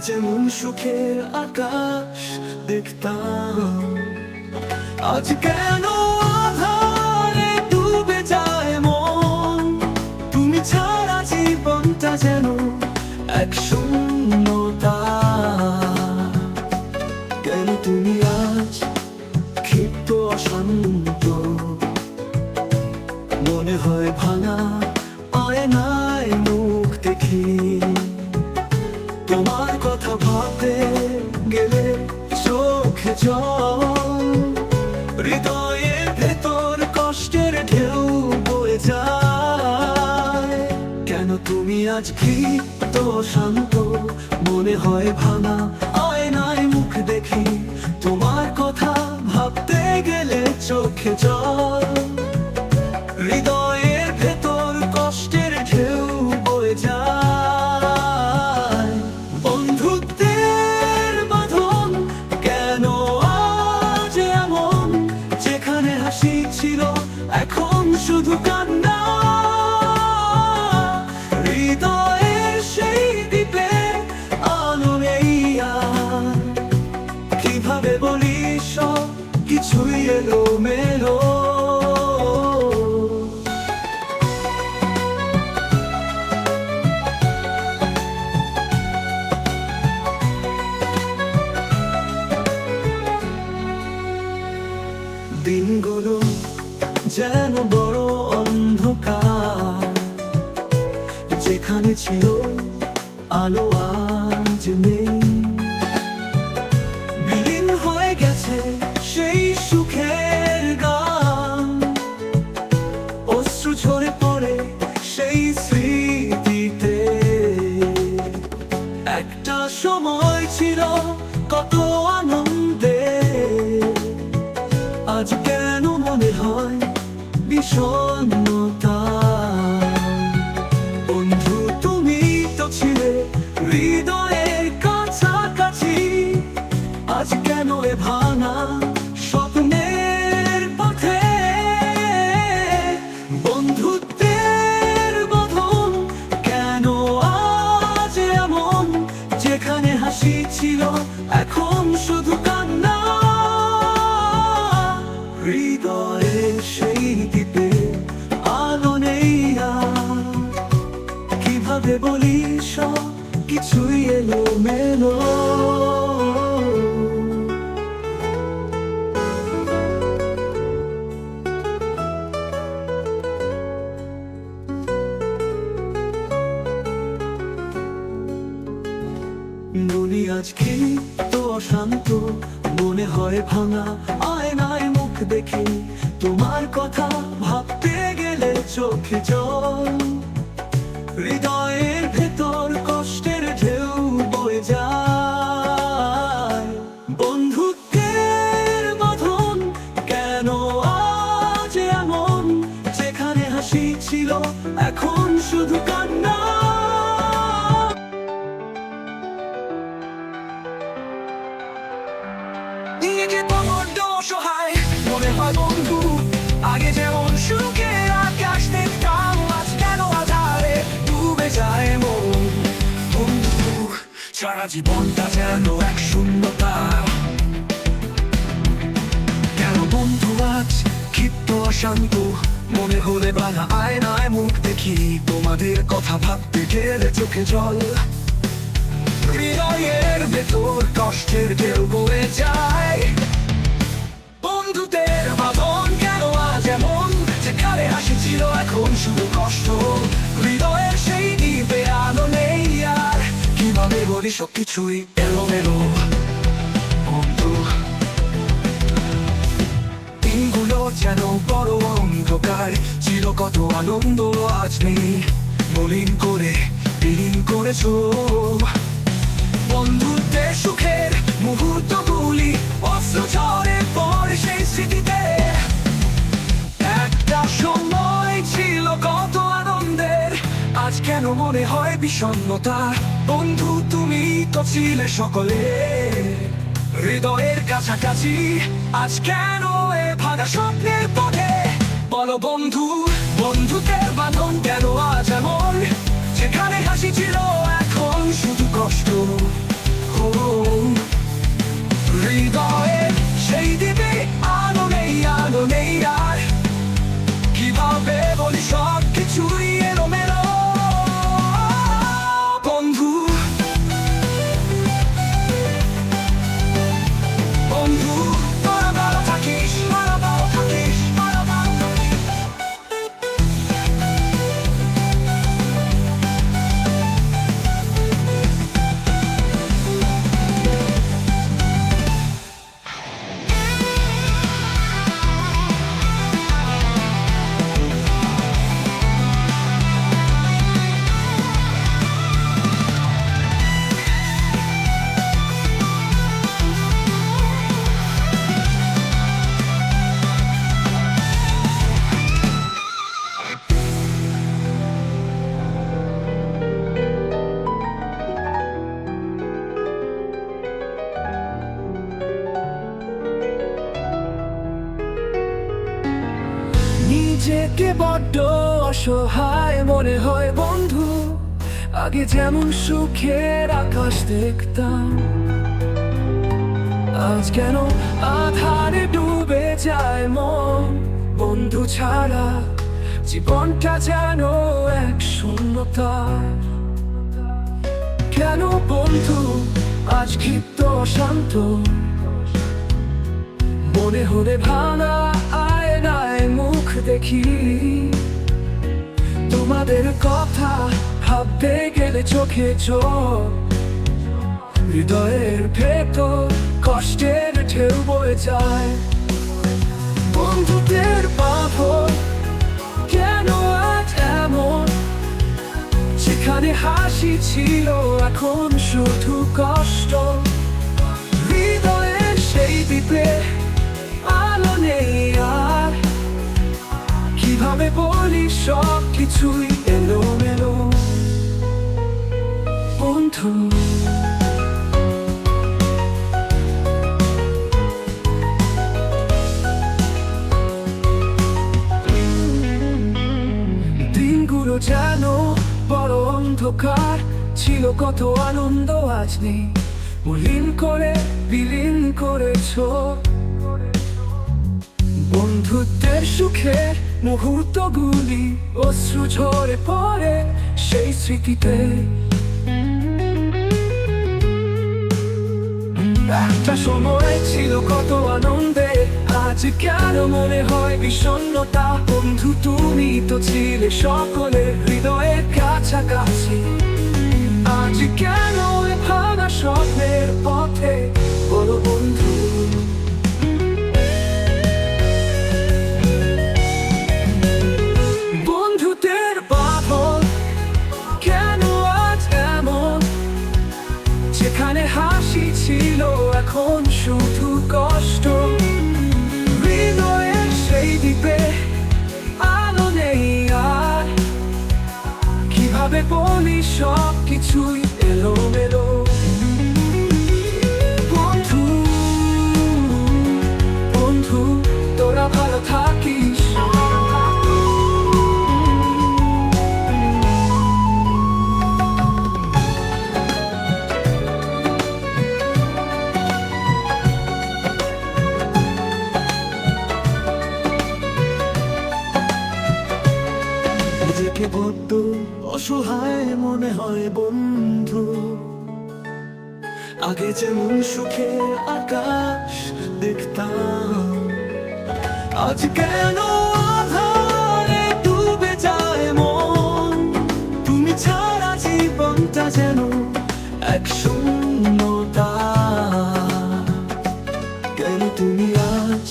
যেমন সুখের আকাশ দেখতাম। আজ কেন আধারে ডুবে যায় মন? তুমি ছাড়া জীবনটা যেন এক শূন্যতা। কেন তুমি আজ ক্ষিপ্ত অশান্ত? মনে হয় ভাঙা আয়নায় মুখ দেখি। তোমার কথা ভাবতে গেলে চোখে জল। হৃদয়ের ভেতর কষ্টের ঢেউ বয়ে যায়। কেন তুমি আজ ক্ষিপ্ত, শান্ত? মনে হয় ভাঙা আয়নায় মুখ দেখি। তোমার কথা ভাবতে গেলে চোখে জল। হৃদয়ের কিছুই এলো মেলো। দিনগুলো যেন বড় অন্ধকার যেখানে ছিল আলো আজ কেন মনে হয় বিষণ্ণতা? বন্ধু, তুমি তো ছিলে হৃদয়ের কাছাকাছি। আজ কেন এ ভাঙা স্বপ্নের পথে? বন্ধুত্বের বাঁধন কেন আজ এমন? যেখানে হাসি ছিল, এখন বলি আজকে তো অশান্ত, মনে হয় ভাঙা আয়নায় মুখ দেখে তোমার কথা ভাবতে গেলে চোখে জল। হৃদয়ের জীবনটা যেন এক শূন্যতা কেন বন্ধু আজ ক্ষিপ্ত অশান্ত মনে হলে বানা আয়নায় মুখ দেখি তোমাদের কথা ভাবতে গেলে চোখে জল হৃদয়ের ভেতর কষ্টের ঢেউ বয়ে যায় কীভাবে সব সবকিছুই এলো মেলো বন্ধু, দিনগুলো যেন বড় অন্ধকার চির কত আনন্দ আজ নেই। মলিন করে, বিলীন করেছ। মনে হয় বিষণ্নতা বন্ধু, তুমি তো ছিলে সকলে। হৃদয়ের কাছাকাছি। আজ কেন এ ভাঙা স্বপ্নের পথে? বলো বন্ধু বন্ধুদের নিজেকে বড্ড অসহায় মনে হয় বন্ধু। আগে যেমন সুখের আকাশ দেখতাম, আজ কেন আধারে ডুবে যায় মন? বন্ধু ছাড়া জীবনটা যেন এক শূন্যতা। কেন বন্ধু আজ ক্ষিপ্ত শান্ত মনে হলে ভাঙা তোমাদের কথা ভাবতে গেলে চোখে চোখ। হৃদয়ের ভেতর কষ্টের ঢেউ বয়ে যায়। বন্ধুদের বাঁধন কেন আজ এমন? যেখানে হাসি ছিল, এখন শুধু কষ্ট। হৃদয়ের সেই দ্বীপে আলো নেই আর কীভাবে বলি সব কিছুই এলো মেলো বন্ধু, দিনগুলো যেন বড় অন্ধকার, ছিল কত আনন্দ আজ নেই। মলিন করে, বিলীন করেছ। বন্ধুত্বের সুখের মুহূর্তগুলি অশ্রু ঝরে পড়ে সেই স্মৃতিতে। একটা সময় ছিল কত আনন্দে, আজ কেন মনে হয় বিষণ্ণতা? বন্ধু, তুমি তো ছিলে সকলের হৃদয়ের কাছাকাছি। আজ কেন ভাঙা স্বপ্নের পথে বলো বন্ধু? এখন শুধু কষ্ট। হৃদয়ের সেই দ্বীপে আলো নেই আর। কীভাবে বলি সব কিছুই এলো মেলো বন্ধু বন্ধু, তোরা ভালো থাকিস আগে যেমন সুখে আকাশ দেখতাম, আজ কেন আধারে ডুবে যায় মন? তুমি ছাড়া জীবনটা যেন এক শূন্যতা। কেন তুমি আজ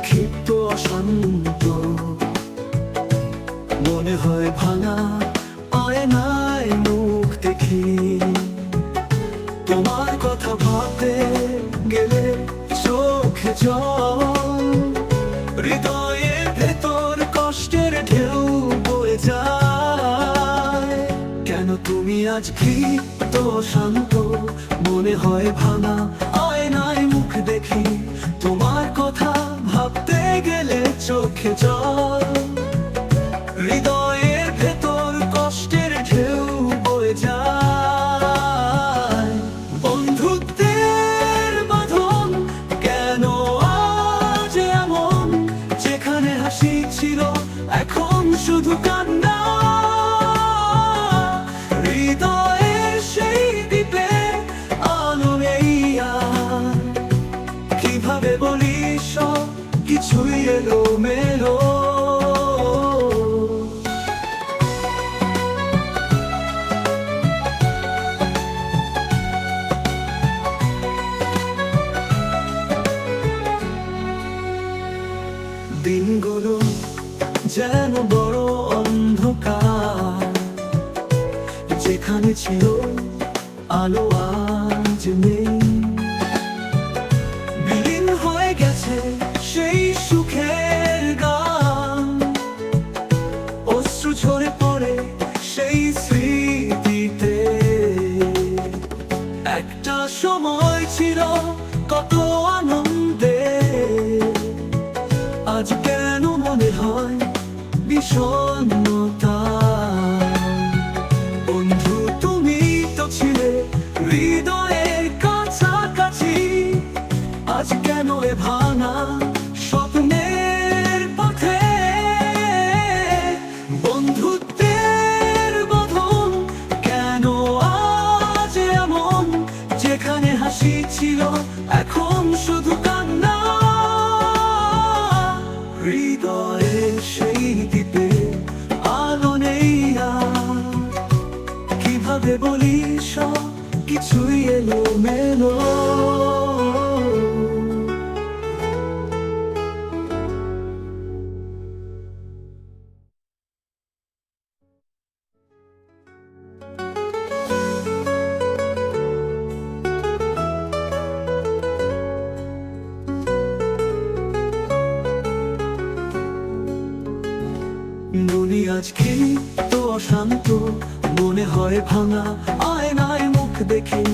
ক্ষিপ্ত অশান্ত? মনে হয় ভাঙা আয়নায় মুখ দেখি। তোমার কথা ভাবতে গেলে চোখে জল। হৃদয়ের ভেতর কষ্টের ঢেউ বয়ে যায়। কেন তুমি আজ ক্ষিপ্ত, শান্ত? মনে হয় ভাঙা আয়নায় মুখ দেখি তোমার কিছুই এলো মেলো দিনগুলো যেন বড় অন্ধকার যেখানে ছিল আলো আজ নেই। হাসি ছিল আজ তো অশান্ত মনে হয় ভাঙা আয়নায় মুখ দেখি